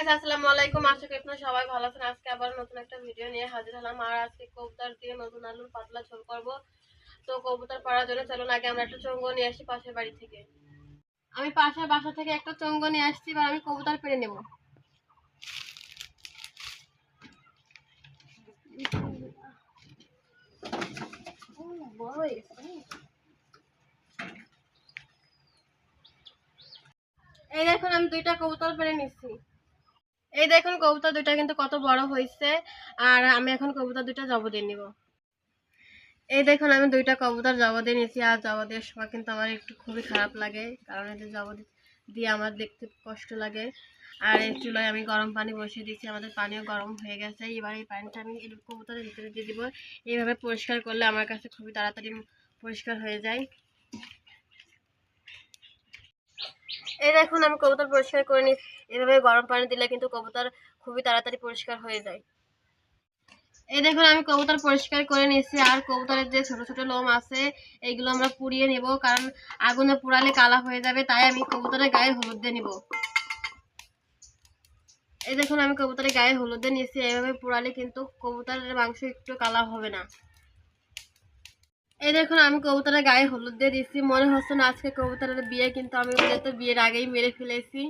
Guys আসসালামু আলাইকুম। আশা করি আপনারা সবাই ভালো আছেন। আজকে আবার নতুন একটা ভিডিও নিয়ে হাজির হলাম। আর আজকে কবুতর দিয়ে নতুন আলুর পাতলা ঝোল করব। তো কবুতর পাড়ার জন্য চলুন, আগে আমরা একটা চঙ্গ নিয়ে আসি পাশের বাড়ি থেকে। আমি পাশের বাসা থেকে একটা চঙ্গ নিয়ে আসছি, এবার আমি কবুতর পেরে নেব। এই দেখুন, আমি দুইটা কবুতর পেরে নিচ্ছি। এই দেখুন, কবুতর দুইটা কিন্তু কত বড় হয়েছে। আর আমি এখন কবুতর দুইটা জব দিয়ে নিব। এই দেখুন, আমি দুইটা কবুতর জব দিয়ে নিয়েছি। আর জব সময় কিন্তু আমার একটু খুবই খারাপ লাগে। কারণ এদের জব দিয়ে আমার দেখতে কষ্ট লাগে। আর এই চুলায় আমি গরম পানি বসিয়ে দিচ্ছি আমাদের পানিও গরম হয়ে গেছে। এবার এই পানিটা আমি কবুতরের ভিতরে দিয়ে দিব। এইভাবে পরিষ্কার করলে আমার কাছে খুবই তাড়াতাড়ি পরিষ্কার হয়ে যায়। এই দেখুন আমি কবুতর পরিষ্কার করে নিই এভাবে গরম পানি দিলে কিন্তু কবুতর খুবই তাড়াতাড়ি পরিষ্কার হয়ে যায়। এই দেখুন, আমি কবুতর পরিষ্কার করে নিয়েছি। আর কবুতরের যে ছোট ছোট লোম আছে, এইগুলো আমরা পুড়িয়ে নেব, কারণ আগুনে পুড়ালে কালা হয়ে যাবে, তাই আমি কবুতরের গায়ে হলুদ দিয়ে নিব। এই দেখুন, আমি কবুতরের গায়ে হলুদ দিয়ে নিয়েছি। এইভাবে পুড়ালে কিন্তু কবুতরের মাংস একটু কালা হবে না। এই দেখুন, আমি কবুতরের গায়ে হলুদ দিয়ে দিচ্ছি মনে হচ্ছে না আজকে কবুতরের বিয়ে, কিন্তু আমি ওদের তো বিয়ের আগেই মেরে ফেলেছি।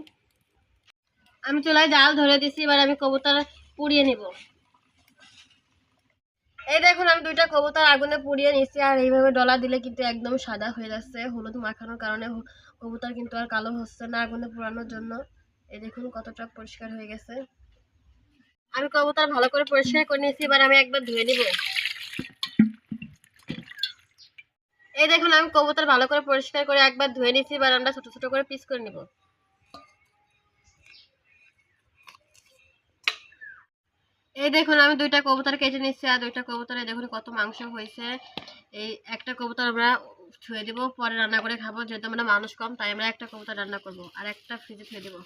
আমি চুলায় জাল ধরে দিছি এবার আমি কবুতর পুড়িয়ে নিব। এই দেখুন, আমি দুইটা কবুতর আগুনে পুড়িয়ে নিচ্ছি আর এইভাবে ডলা দিলে কিন্তু একদম সাদা হয়ে যাচ্ছে। হলুদ মাখানোর কারণে কবুতর কিন্তু আর কালো হচ্ছে না আগুনে পোড়ানোর জন্য। এই দেখুন, কতটা পরিষ্কার হয়ে গেছে। আমি কবুতর ভালো করে পরিষ্কার করে নিয়েছি, এবার আমি একবার ধুয়ে নিব। এই দেখুন, আমি কবুতর ভালো করে পরিষ্কার করে একবার ধুয়ে নিয়েছি, এবার আমরা ছোট ছোট করে পিস করে নিব। এই দেখুন, আমি দুইটা কবুতর কেটে নিচ্ছি আর দুইটা কবুতরে দেখুন কত মাংস হয়েছে। এই একটা কবুতর আমরা ছুঁয়ে দেবো, পরে রান্না করে খাব, যেহেতু আমরা মানুষ কম, তাই আমরা একটা কবুতর রান্না করব, আর একটা ফ্রিজে ছুঁয়ে দেবো।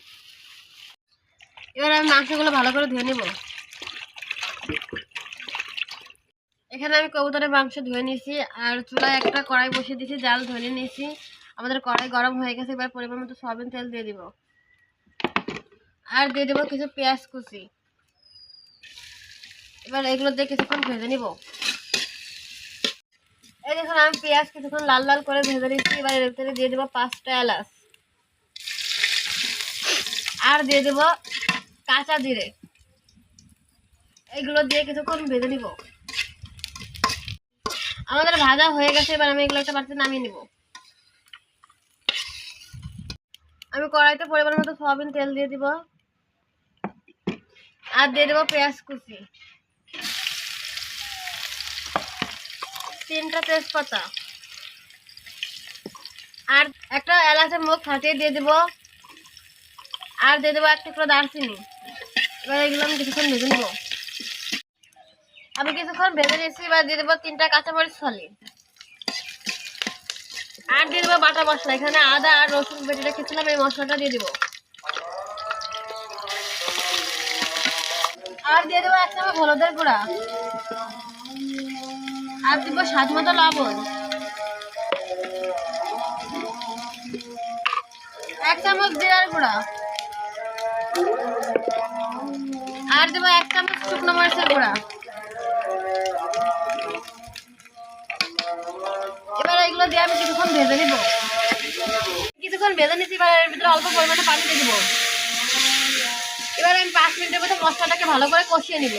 এবার আমি মাংসগুলো ভালো করে ধুয়ে নিব। এখানে আমি কবুতরের মাংস ধুয়ে নিয়েছি, আর চুলায় একটা কড়াই বসিয়ে দিয়েছি, জাল ধরে নিয়েছি। আমাদের কড়াই গরম হয়ে গেছে, এবার পরিমাণ মতো সয়াবিন তেল দিয়ে দিব। আর দিয়ে দেবো কিছু পেঁয়াজ কুচি। এবার এগুলো দিয়ে কিছুক্ষণ ভেজে নিব। এই দেখুন আমি পেঁয়াজ কিছুক্ষণ লাল লাল করে ভেজে নিচ্ছি, এবার এর ভিতরে দিয়ে দেবো পাঁচটা এলাচ। আর দিয়ে দেবো কাঁচা জিরে। এগুলো দিয়ে কিছুক্ষণ ভেজে নিব। আমাদের ভাজা হয়ে গেছে, এবার আমি এগুলো একটা বাড়িতে নামিয়ে নিব। আমি কড়াইতে পরিমাণ মতো সয়াবিন তেল দিয়ে দিব। আর দিয়ে দেবো পেঁয়াজ কুচি। তিনটা তেজপাতা। আর একটা এলাচের মুখ ফাটিয়ে দিয়ে দিব। আর দিয়ে দেবো এক টুকরো দারচিনি। এবার এগুলো আমি কিছুক্ষণ ভেজে নেব। আমি কিছুক্ষণ ভেজে নিয়েছি, এবার দিয়ে দেবো তিনটা কাঁচামরিচ ফলি আর দিয়ে দেবো বাটা মশলা, এখানে আদা আর রসুন বেটে রেখেছিলাম, এই মশলাটা দিয়ে দেবো। আর দিয়ে দেবো এক চামচ হলুদের গুঁড়া। আর দিব স্বাদ মতো লবণ। এক চামচ জিরার গুঁড়া। আর দেবো এক চামচ শুকনো মরিচের গুঁড়া। এবার এগুলো দিয়ে আমি কিছুক্ষণ ভেজে নিব। কিছুক্ষণ ভেজে নিচ্ছি এবার এর ভিতরে অল্প পরিমাণে পানি দিয়ে দিব। এবার আমি পাঁচ মিনিটের মধ্যে মশলাটাকে ভালো করে কষিয়ে নিব।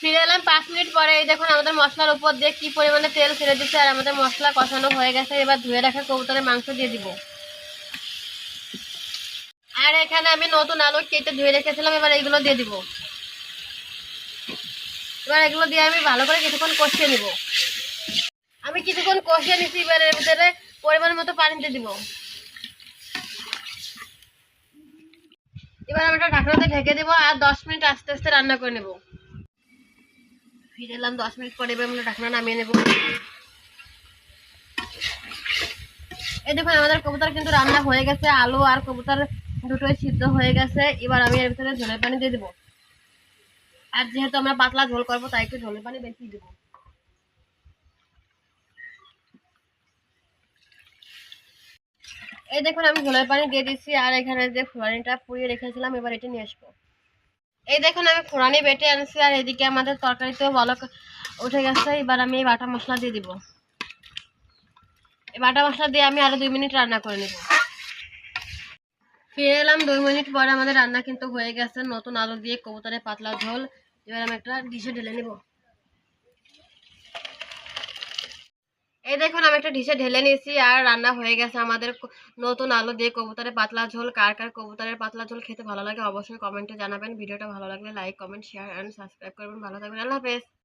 ফিরে এলাম পাঁচ মিনিট পরে, এই দেখুন আমাদের মশলার উপর দিয়ে কি পরিমাণে তেল ছেড়ে দিচ্ছে আর আমাদের মশলা কষানো হয়ে গেছে। এবার ধুয়ে রাখা কবুতরের মাংস দিয়ে দিব। আর এখানে আমি নতুন আলু কেটে ধুয়ে রেখেছিলাম, এবার এগুলো দিয়ে দিব। এবার এগুলো দিয়ে আমি ভালো করে কিছুক্ষণ কষিয়ে নিব। আমি কিছুক্ষণ কষিয়ে নিচ্ছি এবার এর ভিতরে পরিমাণ মতো পানি দিয়ে দিব। এবার আমি ঢাকনাতে ঢেকে দেবো আর দশ মিনিট আস্তে আস্তে রান্না করে নেব। ফিরে এলাম দশ মিনিট পরে, এবার আমরা ঢাকনা নামিয়ে নেব। এই দেখুন, আমাদের কবুতর কিন্তু রান্না হয়ে গেছে, আলু আর কবুতর দুটোই সিদ্ধ হয়ে গেছে। এবার আমি এর ভিতরে ঝোলের পানি দিয়ে দেবো। আর যেহেতু আমরা পাতলা ঝোল করব, তাই একটু ঝোলের পানি বেশি দেবো। এই দেখুন, আমি ঝোলের পানি দিয়ে দিচ্ছি আর এখানে যে ফুলানিটা পুড়িয়ে রেখেছিলাম, এবার এটা নিয়ে আসব। এই দেখুন, আমি ফোড়ানি বেটে আনছি, আর এদিকে আমাদের তরকারিতেও ভালো উঠে গেছে, এবার আমি এই বাটা মশলা দিয়ে দিব। এই বাটা মশলা দিয়ে আমি আরও দুই মিনিট রান্না করে নেব। ফিরে এলাম, দুই মিনিট পরে আমাদের রান্না কিন্তু হয়ে গেছে, নতুন আলু দিয়ে কবুতরের পাতলা ঝোল। এবার আমি একটা ডিশে ঢেলে এই দেখুন, আমি একটা ডিশে ঢেলে নিয়েছি আর রান্না হয়ে গেছে। আমাদের নতুন আলু দিয়ে কবুতরের পাতলা ঝোল, কার কার কবুতরের পাতলা ঝোল খেতে ভালো লাগে অবশ্যই কমেন্টে জানাবেন। ভিডিওটা ভালো লাগলে like, comment share and subscribe করবেন। ভালো থাকবেন। আল্লাহ হাফেজ।